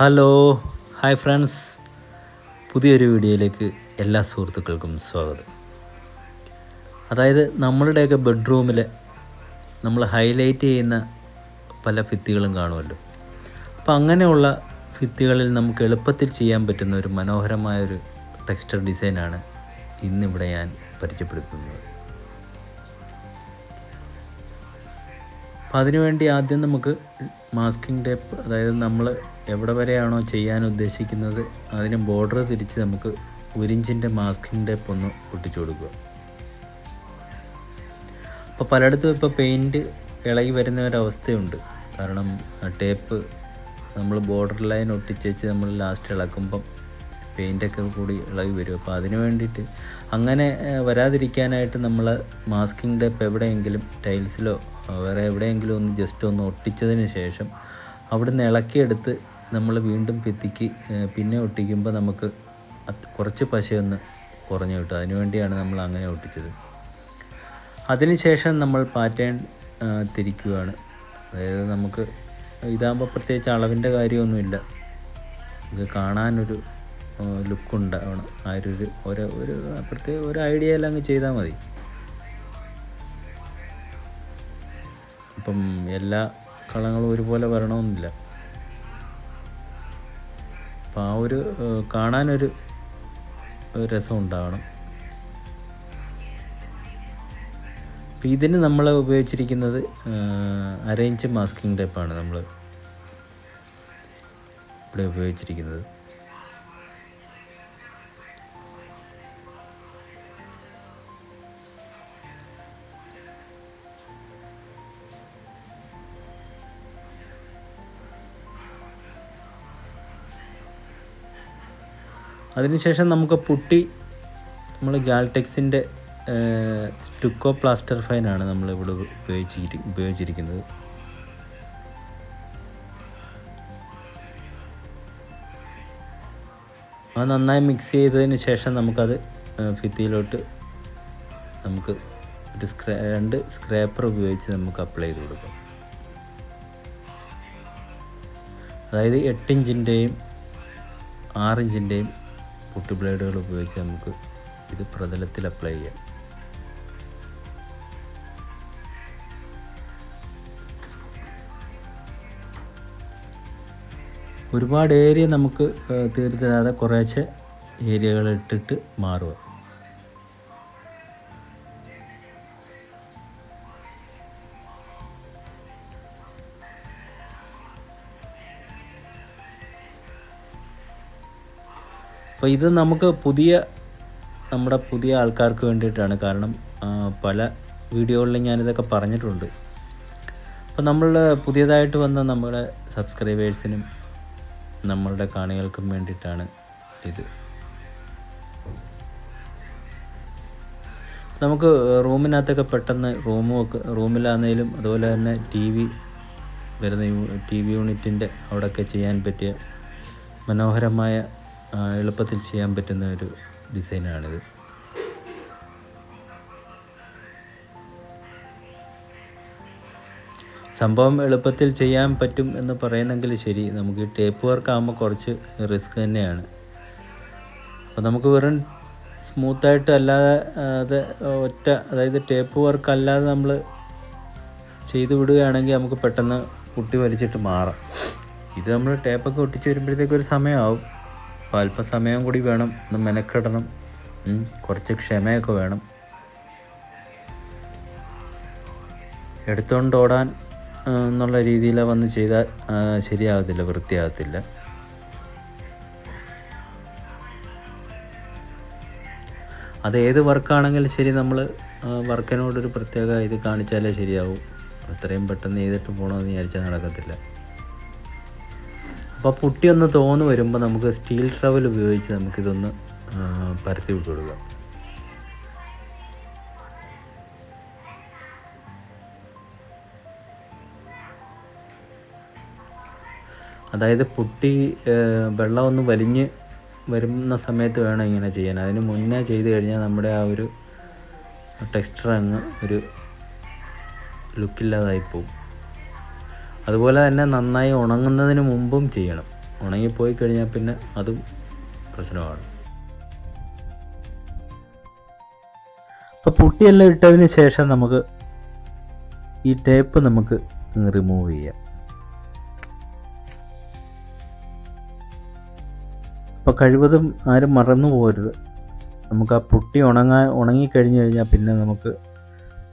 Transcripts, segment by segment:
Hello hi friends പുതിയൊരു വീഡിയോയിലേക്ക് എല്ലാ സുഹൃത്തുക്കൾക്കും സ്വാഗതം. അതായത് നമ്മളുടെയൊക്കെ ബെഡ്റൂമിൽ നമ്മൾ ഹൈലൈറ്റ് ചെയ്യുന്ന പല ഭിത്തികളും കാണുമല്ലോ. അപ്പോൾ അങ്ങനെയുള്ള ഭിത്തികളിൽ നമുക്ക് എളുപ്പത്തിൽ ചെയ്യാൻ പറ്റുന്ന ഒരു മനോഹരമായൊരു ടെക്സ്റ്റർ ഡിസൈനാണ് ഇന്നിവിടെ ഞാൻ പരിചയപ്പെടുത്തുന്നത്. അപ്പം അതിനുവേണ്ടി ആദ്യം നമുക്ക് മാസ്കിംഗ് ടേപ്പ് അതായത് നമ്മൾ എവിടെ വരെയാണോ ചെയ്യാൻ ഉദ്ദേശിക്കുന്നത് അതിന് ബോർഡർ തിരിച്ച് നമുക്ക് ഉരിഞ്ചിന്റെ മാസ്കിംഗ് ടേപ്പ് ഒന്ന് ഒട്ടിച്ചു കൊടുക്കുക. അപ്പോൾ പലയിടത്തും ഇപ്പോൾ പെയിന്റ് ഇളകി വരുന്ന ഒരവസ്ഥയുണ്ട് കാരണം ടേപ്പ് നമ്മൾ ബോർഡർ ലൈൻ ഒട്ടിച്ചേച്ച് നമ്മൾ ലാസ്റ്റ് ഇളക്കുമ്പം പെയിന്റൊക്കെ കൂടി ഇളകി വരും. അപ്പോൾ അതിന് വേണ്ടിയിട്ട് അങ്ങനെ വരാതിരിക്കാനായിട്ട് നമ്മൾ മാസ്കിംഗ് ടേപ്പ് എവിടെയെങ്കിലും ടൈൽസിലോ വേറെ എവിടെയെങ്കിലും ഒന്ന് ജസ്റ്റ് ഒന്ന് ഒട്ടിച്ചതിന് ശേഷം അവിടുന്ന് ഇളക്കിയെടുത്ത് നമ്മൾ വീണ്ടും പെത്തിക്ക് പിന്നെ ഒട്ടിക്കുമ്പോൾ നമുക്ക് കുറച്ച് പശയൊന്ന് കുറഞ്ഞു കിട്ടും. അതിനുവേണ്ടിയാണ് നമ്മൾ അങ്ങനെ ഒട്ടിച്ചത്. അതിനുശേഷം നമ്മൾ പാറ്റേൺ തിരിക്കുകയാണ് അതായത് നമുക്ക് ഇതാകുമ്പോൾ പ്രത്യേകിച്ച് അളവിന്റെ കാര്യമൊന്നുമില്ല. ഇത് കാണാനൊരു ലുക്കുണ്ടാവണം. ആ ഒരു ഒരു പ്രത്യേക ഒരു ഐഡിയ എല്ലാം അങ്ങ് ചെയ്താൽ മതി. അപ്പം എല്ലാ കളങ്ങളും ഒരുപോലെ വരണമെന്നില്ല. അപ്പം ആ ഒരു കാണാനൊരു രസം ഉണ്ടാവണം അപ്പോൾ ഇതിന് നമ്മൾ ഉപയോഗിച്ചിരിക്കുന്നത് അരയിഞ്ച് മാസ്കിംഗ് ടേപ്പാണ് നമ്മൾ ഇവിടെ ഉപയോഗിച്ചിരിക്കുന്നത്. അതിനുശേഷം നമുക്ക് പുട്ടി നമ്മൾ ഗാൽടെക്സിന്റെ സ്റ്റുക്കോ പ്ലാസ്റ്റർ ഫൈനാണ് നമ്മൾ ഇവിടെ ഉപയോഗിച്ചിരി ഉപയോഗിച്ചിരിക്കുന്നത്. അത് നന്നായി മിക്സ് ചെയ്തതിന് ശേഷം നമുക്കത് ഭിത്തിയിലോട്ട് നമുക്ക് ഒരു സ്ക്രാ രണ്ട് സ്ക്രാപ്പർ ഉപയോഗിച്ച് നമുക്ക് അപ്ലൈ ചെയ്ത് കൊടുക്കാം. അതായത് എട്ടിഞ്ചിന്റെയും ആറിഞ്ചിന്റെയും പുട്ട് ബ്ലേഡുകൾ ഉപയോഗിച്ച് നമുക്ക് ഇത് പ്രതലത്തിൽ അപ്ലൈ ചെയ്യാം. ഒരുപാട് ഏരിയ നമുക്ക് തീർത്തരാതെ കുറേശ്ശെ ഏരിയകൾ ഇട്ടിട്ട് മാറുക. അപ്പോൾ ഇത് നമുക്ക് പുതിയ നമ്മുടെ പുതിയ ആൾക്കാർക്ക് വേണ്ടിയിട്ടാണ്. കാരണം പല വീഡിയോകളിലും ഞാനിതൊക്കെ പറഞ്ഞിട്ടുണ്ട്. അപ്പോൾ നമ്മൾ പുതിയതായിട്ട് വന്ന നമ്മുടെ സബ്സ്ക്രൈബേഴ്സിനും നമ്മളുടെ കാണികൾക്കും വേണ്ടിയിട്ടാണ് ഇത്. നമുക്ക് റൂമിനകത്തൊക്കെ പെട്ടെന്ന് റൂമും ഒക്കെ റൂമിലാണെങ്കിലും അതുപോലെ തന്നെ ടി വി വരുന്ന ടി വി യൂണിറ്റിന്റെ അവിടെയൊക്കെ ചെയ്യാൻ പറ്റിയ മനോഹരമായ എളുപ്പത്തിൽ ചെയ്യാൻ പറ്റുന്ന ഒരു ഡിസൈനാണിത്. സംഭവം എളുപ്പത്തിൽ ചെയ്യാൻ പറ്റും എന്ന് പറയുന്നെങ്കിൽ ശരി നമുക്ക് ടേപ്പ് വർക്ക് ആകുമ്പോൾ കുറച്ച് റിസ്ക് തന്നെയാണ്. അപ്പോൾ നമുക്ക് വെറും സ്മൂത്തായിട്ട് അല്ലാതെ അത് ഒറ്റ അതായത് ടേപ്പ് വർക്ക് അല്ലാതെ നമ്മൾ ചെയ്തു വിടുകയാണെങ്കിൽ നമുക്ക് പെട്ടെന്ന് പൊട്ടി വലിച്ചിട്ട് മാറാം. ഇത് നമ്മൾ ടേപ്പൊക്കെ ഒട്ടിച്ച് വരുമ്പോഴത്തേക്കൊരു സമയമാവും. അപ്പോൾ അല്പസമയം കൂടി വേണം. ഒന്ന് മെനക്കെടണം. കുറച്ച് ക്ഷമയൊക്കെ വേണം. എടുത്തുകൊണ്ട് ഓടാൻ എന്നുള്ള രീതിയിൽ വന്ന് ചെയ്താൽ ശരിയാകത്തില്ല വൃത്തിയാകത്തില്ല അത് ഏത് വർക്കാണെങ്കിലും ശരി നമ്മൾ വർക്കിനോടൊരു പ്രത്യേക ഇത് കാണിച്ചാലേ ശരിയാവും. അത്രയും പെട്ടെന്ന് ചെയ്തിട്ട് പോകണമെന്ന് വിചാരിച്ചാൽ നടക്കത്തില്ല. അപ്പോൾ പുട്ടി ഒന്ന് തോന്നു വരുമ്പോൾ നമുക്ക് സ്റ്റീൽ ട്രവൽ ഉപയോഗിച്ച് നമുക്കിതൊന്ന് പരത്തി വിട്ടു കൊടുക്കാം. അതായത് പുട്ടി വെള്ളമൊന്ന് വലിഞ്ഞ് വരുന്ന സമയത്ത് വേണം ഇങ്ങനെ ചെയ്യാൻ. അതിന് മുന്നേ ചെയ്ത് കഴിഞ്ഞാൽ നമ്മുടെ ആ ഒരു ടെക്സ്ചർ അങ്ങ് ഒരു ലുക്കില്ലാതായി പോകും അതുപോലെ തന്നെ നന്നായി ഉണങ്ങുന്നതിന് മുമ്പും ചെയ്യണം. ഉണങ്ങിപ്പോയി കഴിഞ്ഞാൽ പിന്നെ അതും പ്രശ്നമാണ്. അപ്പോൾ പുട്ടിയെല്ലാം ഇട്ടതിന് ശേഷം നമുക്ക് ഈ ടേപ്പ് നമുക്ക് റിമൂവ് ചെയ്യാം. അപ്പോൾ കഴിവതും ആരും മറന്നു പോകരുത് നമുക്ക് ആ പുട്ടി ഉണങ്ങാൻ ഉണങ്ങിക്കഴിഞ്ഞ് കഴിഞ്ഞാൽ പിന്നെ നമുക്ക്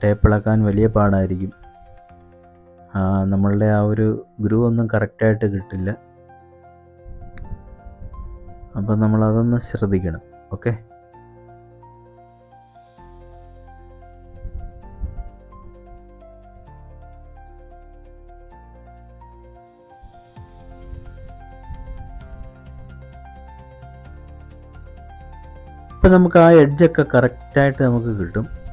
ടേപ്പ് ഇളക്കാൻ വലിയ പാടായിരിക്കും. നമ്മളുടെ ആ ഒരു ഗ്രൂ ഒന്നും കറക്റ്റായിട്ട് കിട്ടില്ല. അപ്പം നമ്മളതൊന്ന് ശ്രദ്ധിക്കണം. ഓക്കെ ഇപ്പം നമുക്ക് ആ എഡ്ജൊക്കെ കറക്റ്റായിട്ട് നമുക്ക് കിട്ടും.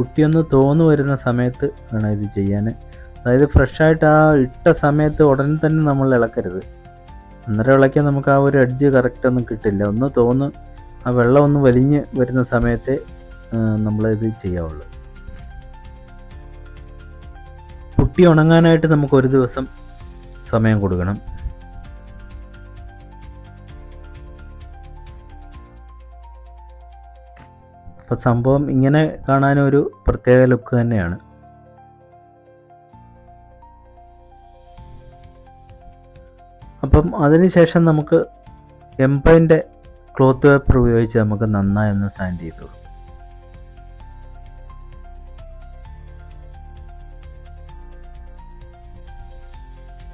കുട്ടിയൊന്ന് തോന്നു വരുന്ന സമയത്ത് വേണം ഇത് ചെയ്യാൻ അതായത് ഫ്രഷായിട്ട് ആ ഇട്ട സമയത്ത് ഉടനെ തന്നെ നമ്മൾ ഇളക്കരുത്. അന്നേരം ഇളക്കിയാൽ നമുക്ക് ആ ഒരു അഡ്ജ് കറക്റ്റ് ഒന്നും കിട്ടില്ല. ഒന്ന് തോന്നു ആ വെള്ളം ഒന്ന് വലിഞ്ഞ് വരുന്ന സമയത്തെ നമ്മൾ ഇത് ചെയ്യാവുള്ളൂ. കുട്ടി ഉണങ്ങാനായിട്ട് നമുക്ക് ഒരു ദിവസം സമയം കൊടുക്കണം. അപ്പം സംഭവം ഇങ്ങനെ കാണാനൊരു പ്രത്യേക ലുക്ക് തന്നെയാണ്. അപ്പം അതിനുശേഷം നമുക്ക് എംപൈന്റെ ക്ലോത്ത് പേപ്പർ ഉപയോഗിച്ച് നമുക്ക് നന്നായി ഒന്ന് സാൻഡ് ചെയ്തു.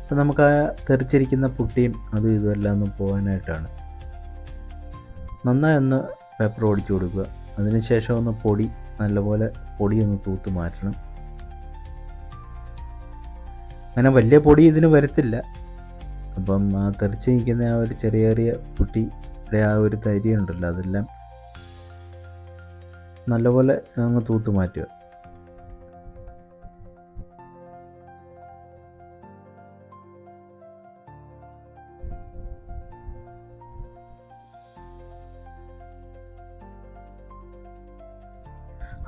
അപ്പം നമുക്ക് ആ തെറിച്ചിരിക്കുന്ന പുട്ടിയും അതും ഇതുമെല്ലാം ഒന്ന് പോകാനായിട്ടാണ്. നന്നായി ഒന്ന് പേപ്പർ ഓടിച്ചു കൊടുക്കുക. അതിനുശേഷം ഒന്ന് പൊടി നല്ലപോലെ പൊടി ഒന്ന് തൂത്ത് മാറ്റണം. അങ്ങനെ വലിയ പൊടി ഇതിന് വരത്തില്ല. അപ്പം ആ തെറിച്ച് നിൽക്കുന്ന ആ ഒരു ചെറിയ ചെറിയ പുട്ടിയുടെ ആ ഒരു തരി ഉണ്ടല്ലോ അതെല്ലാം നല്ലപോലെ അങ്ങ് തൂത്ത് മാറ്റുക.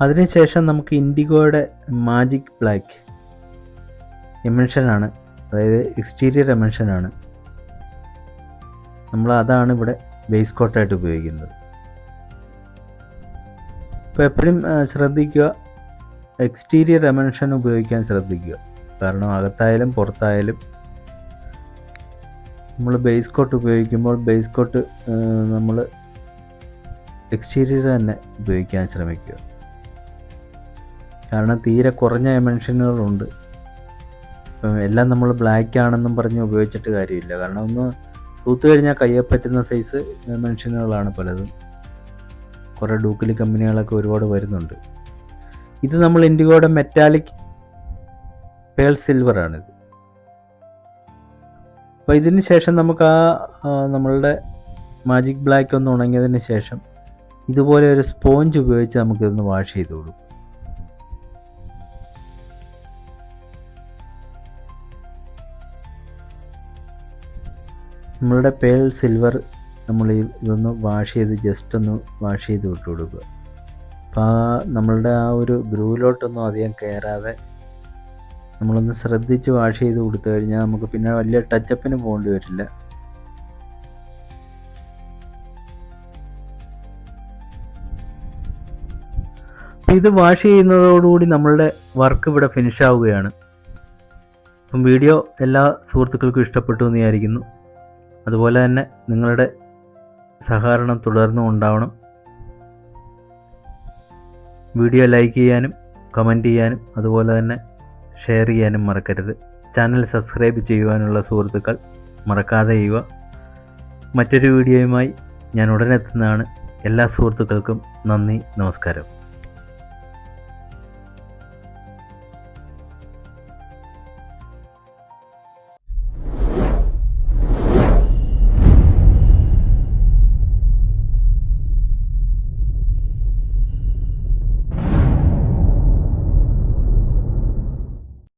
അതിനുശേഷം നമുക്ക് ഇൻഡിഗോയുടെ മാജിക് ബ്ലാക്ക് എമൻഷനാണ് അതായത് എക്സ്റ്റീരിയർ എമൻഷനാണ് നമ്മൾ അതാണ് ഇവിടെ ബേസ് കോട്ടായിട്ട് ഉപയോഗിക്കുന്നത്. അപ്പോൾ എപ്പോഴും ശ്രദ്ധിക്കുക. എക്സ്റ്റീരിയർ എമൻഷൻ ഉപയോഗിക്കാൻ ശ്രദ്ധിക്കുക. കാരണം അകത്തായാലും പുറത്തായാലും നമ്മൾ ബേസ് കോട്ട് ഉപയോഗിക്കുമ്പോൾ ബേസ് കോട്ട് നമ്മൾ എക്സ്റ്റീരിയർ തന്നെ ഉപയോഗിക്കാൻ ശ്രമിക്കുക. കാരണം തീരെ കുറഞ്ഞ എമൻഷനുകളുണ്ട് ഇപ്പം എല്ലാം നമ്മൾ ബ്ലാക്ക് ആണെന്നും പറഞ്ഞ് ഉപയോഗിച്ചിട്ട് കാര്യമില്ല. കാരണം ഒന്ന് തൂത്ത് കഴിഞ്ഞാൽ കയ്യെ പറ്റുന്ന സൈസ് മെൻഷനുകളാണ് പലതും. കുറേ ഡൂക്കിലി കമ്പനികളൊക്കെ ഒരുപാട് വരുന്നുണ്ട്. ഇത് നമ്മൾ ഇൻഡിഗോയുടെ മെറ്റാലിക് പേൾ സിൽവറാണിത് അപ്പോൾ ഇതിന് ശേഷം നമുക്ക് ആ നമ്മളുടെ മാജിക് ബ്ലാക്ക് ഒന്ന് ഉണങ്ങിയതിന് ശേഷം ഇതുപോലെ ഒരു സ്പോഞ്ച് ഉപയോഗിച്ച് നമുക്കിതൊന്ന് വാഷ് ചെയ്ത് കൊടുക്കും. നമ്മളുടെ പേൾ സിൽവർ നമ്മൾ ഇതൊന്ന് വാഷ് ചെയ്ത് ജസ്റ്റ് ഒന്ന് വാഷ് ചെയ്ത് വിട്ട് കൊടുക്കുക. അപ്പോൾ ആ നമ്മളുടെ ആ ഒരു ഗ്രൂവിലോട്ടൊന്നും അധികം കയറാതെ നമ്മളൊന്ന് ശ്രദ്ധിച്ച് വാഷ് ചെയ്ത് കൊടുത്തു കഴിഞ്ഞാൽ നമുക്ക് പിന്നെ വലിയ ടച്ചപ്പിന് പോകേണ്ടി വരില്ല. ഇത് വാഷ് ചെയ്യുന്നതോടുകൂടി നമ്മളുടെ വർക്ക് ഇവിടെ ഫിനിഷ് ആവുകയാണ്. അപ്പം വീഡിയോ എല്ലാ സുഹൃത്തുക്കൾക്കും ഇഷ്ടപ്പെട്ടു എന്ന് വിചാരിക്കുന്നു. അതുപോലെ തന്നെ നിങ്ങളുടെ സഹകരണം തുടർന്നും ഉണ്ടാവണം. വീഡിയോ ലൈക്ക് ചെയ്യാനും കമന്റ് ചെയ്യാനും അതുപോലെ തന്നെ ഷെയർ ചെയ്യാനും മറക്കരുത്. ചാനൽ സബ്സ്ക്രൈബ് ചെയ്യുവാനുള്ള സുഹൃത്തുക്കൾ മറക്കാതെ ചെയ്യുക. മറ്റൊരു വീഡിയോയുമായി ഞാൻ ഉടനെത്തുന്നതാണ്. എല്ലാ സുഹൃത്തുക്കൾക്കും നന്ദി നമസ്കാരം.